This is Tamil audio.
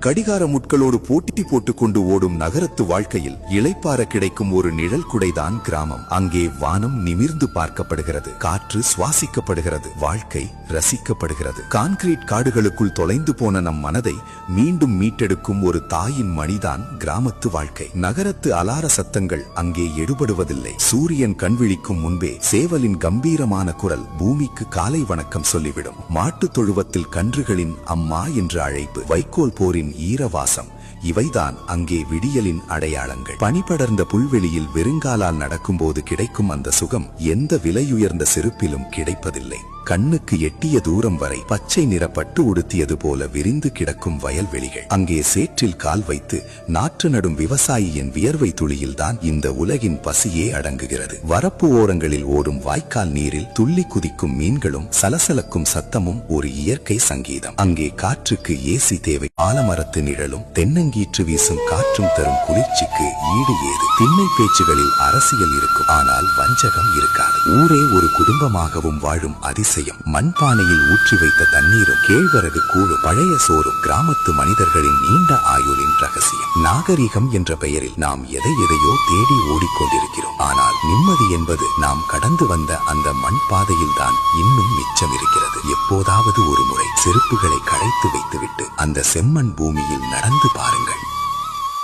கடிகார முட்களோடு போட்டி போட்டுக்கொண்டு ஓடும் நகரத்து வாழ்க்கையில் இளைப்பார கிடைக்கும் ஒரு நிழல் குடைதான் கிராமம். அங்கே வானம் நிமிர்ந்து பார்க்கப்படுகிறது. காற்று சுவாசிக்கப்படுகிறது. வாழ்க்கை ரசிக்கப்படுகிறது. கான்கிரீட் காடுகளுக்குள் தொலைந்து போன நம் மனதை மீண்டும் மீட்டெடுக்கும் ஒரு தாயின் மணிதான் கிராமத்து வாழ்க்கை. நகரத்து அலார சத்தங்கள் அங்கே எடுபடுவதில்லை. சூரியன் கண்விழிக்கும் முன்பே சேவலின் கம்பீரமான குரல் பூமிக்கு காலை வணக்கம் சொல்லிவிடும். மாட்டுத் தொழுவத்தில் கன்றுகளின் அம்மா என்று அழைப்பு. வைக்கோல் போரின் ஈரவாசம். இவைதான் அங்கே விடியலின் அடையாளங்கள். பனிபடர்ந்த புல்வெளியில் வெறுங்காலால் நடக்கும்போது கிடைக்கும் அந்த சுகம் எந்த விலையுயர்ந்த செருப்பிலும் கிடைப்பதில்லை. கண்ணுக்கு எட்டிய தூரம் வரை பச்சை நிற பட்டு உடுத்தியது போல விரிந்து கிடக்கும் வயல்வெளிகள் அங்கே சேற்றில் கால் வைத்து நாற்று நடும் விவசாயியின் வியர்வை துளியில்தான் இந்த உலகின் பசியே அடங்குகிறது. வரப்பு ஓரங்களில் ஓடும் வாய்க்கால் நீரில் துள்ளி குதிக்கும் மீன்களும் சலசலக்கும் சத்தமும் ஒரு இயற்கை சங்கீதம். அங்கே காற்றுக்கு ஏசி தேவை. ஆலமரத்து நிழலும் தென்னங்கீற்று வீசும் காற்றும் தரும் குளிர்ச்சிக்கு ஈடு ஏது? திண்ணை பேச்சுகளில் அரசியல் இருக்கும். ஆனால் வஞ்சகம் இருக்காது. ஊரே ஒரு குடும்பமாகவும் வாழும் அதிசயம். மண்பானையில் ஊற்றி வைத்த தண்ணீரும் கேழ்வரகு கூழு பழைய சோறும் கிராமத்து மனிதர்களின் நீண்ட ஆயுளின் ரகசியம். நாகரிகம் என்ற பெயரில் நாம் எதை எதையோ தேடி ஓடிக்கொண்டிருக்கிறோம். ஆனால் நிம்மதி என்பது நாம் கடந்து வந்த அந்த மண் பாதையில் தான் இன்னும் மிச்சம் இருக்கிறது. எப்போதாவது ஒரு முறை செருப்புகளை களைத்து வைத்துவிட்டு அந்த செம்மண் பூமியில் நடந்து பாருங்கள்.